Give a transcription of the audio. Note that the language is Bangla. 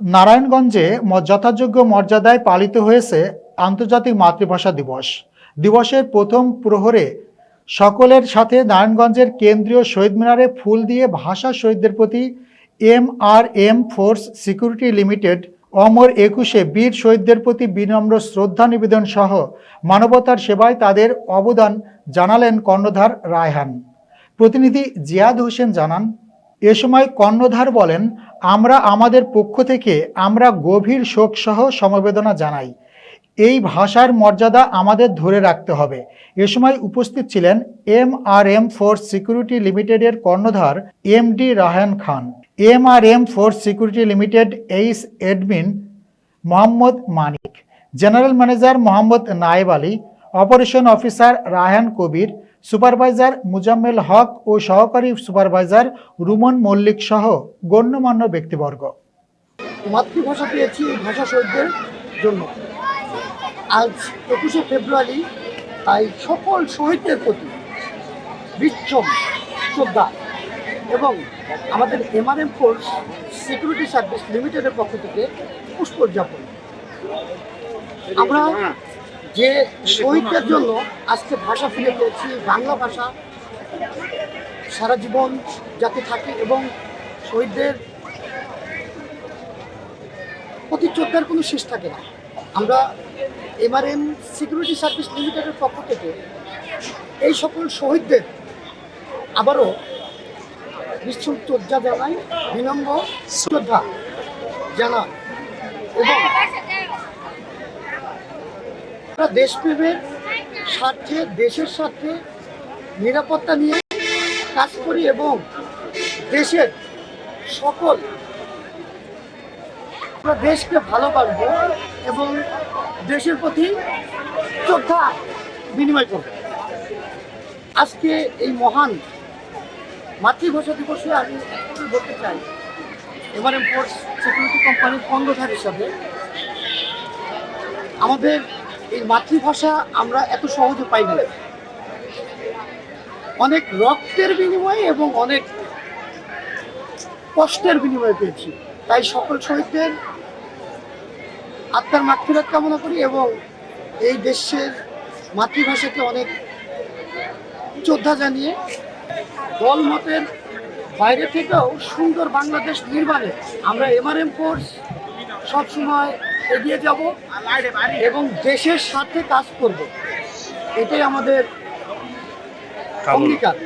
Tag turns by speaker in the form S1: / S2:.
S1: নারায়ণগঞ্জে যথাযোগ্য মর্যাদায় পালিত হয়েছে আন্তর্জাতিক মাতৃভাষা দিবস। দিবসের প্রথম প্রহরে সকলের সাথে নারায়ণগঞ্জের কেন্দ্রীয় শহীদ মিনারে ফুল দিয়ে ভাষা শহীদদের প্রতি M R M force security limited অমর একুশে বীর শহীদদের প্রতি বিনম্র শ্রদ্ধা নিবেদন সহ মানবতার সেবায় তাদের অবদান জানালেন কর্ণধার রায়হান। প্রতিনিধি জিয়াদ হোসেন জানান এ সময় কর্ণধার বলেন, আমরা আমাদের পক্ষ থেকে আমরা গভীর শোক সহ সমবেদনা জানাই। এই ভাষার মর্যাদা আমাদের ধরে রাখতে হবে। এ সময় উপস্থিত ছিলেন M R M force security লিমিটেডের কর্ণধার M D Rahan Khan. M R M force security limited এইস admin Mohammad Manik. General manager Mohammad Nayeb Ali. Operation officer Raihan Kabir. Supervisor Muzammel Haque ও সহকারী সুপারভাইজার রুমন মল্লিক সহ গণ্যমান্য ব্যক্তিবর্গ।
S2: মাতৃভাষা পেয়েছি ভাষা শহীদদের জন্য। আজ একুশে ফেব্রুয়ারি, তাই সকল শহীদদের প্রতি বিচ্ছম শ্রদ্ধা এবং আমাদের এমআরএম ফোর্স সিকিউরিটি সার্ভিস লিমিটেডের পক্ষ থেকে পুষ্পোদযাপন আমরা যে শহীদদের জন্য আজকে ভাষা ফিরে পেয়েছি, বাংলা ভাষা, সারা জীবন যাতে থাকে এবং শহীদদের প্রতি শ্রদ্ধার কোনো শেষ থাকে না। আমরা এমআরএম সিকিউরিটি সার্ভিস লিমিটেডের পক্ষ থেকে এই সকল শহীদদের আবারও নিশ্চয় শ্রদ্ধা জানাই, বিনম্র শ্রদ্ধা জানা এবং দেশপ্রেমের স্বার্থে, দেশের স্বার্থে নিরাপত্তা নিয়ে কাজ করি এবং দেশের সকল আমরা দেশকে ভালোবাসবো এবং দেশের প্রতি শ্রদ্ধা বিনিময় করব। আজকে এই মহান মাতৃভাষা দিবসে আমি বলতে চাই এমআরএম ফোর্স সিকিউরিটি কোম্পানির কর্ণধার হিসাবে আমাদের এই মাতৃভাষা আমরা এত সহজে পাই না। অনেক রক্তের বিনিময়ে এবং অনেক কষ্টের বিনিময়ে পেয়েছি। তাই সকল শহীদদের আত্মার মাতৃরাত কামনা করি এবং এই দেশের মাতৃভাষাকে অনেক শ্রদ্ধা জানিয়ে দল মতের বাইরে থেকেও সুন্দর বাংলাদেশ নির্মাণে আমরা এমআরএম ফোর্স সবসময় এগিয়ে যাব এবং দেশের সাথে কাজ করব। এটাই আমাদের অঙ্গীকার।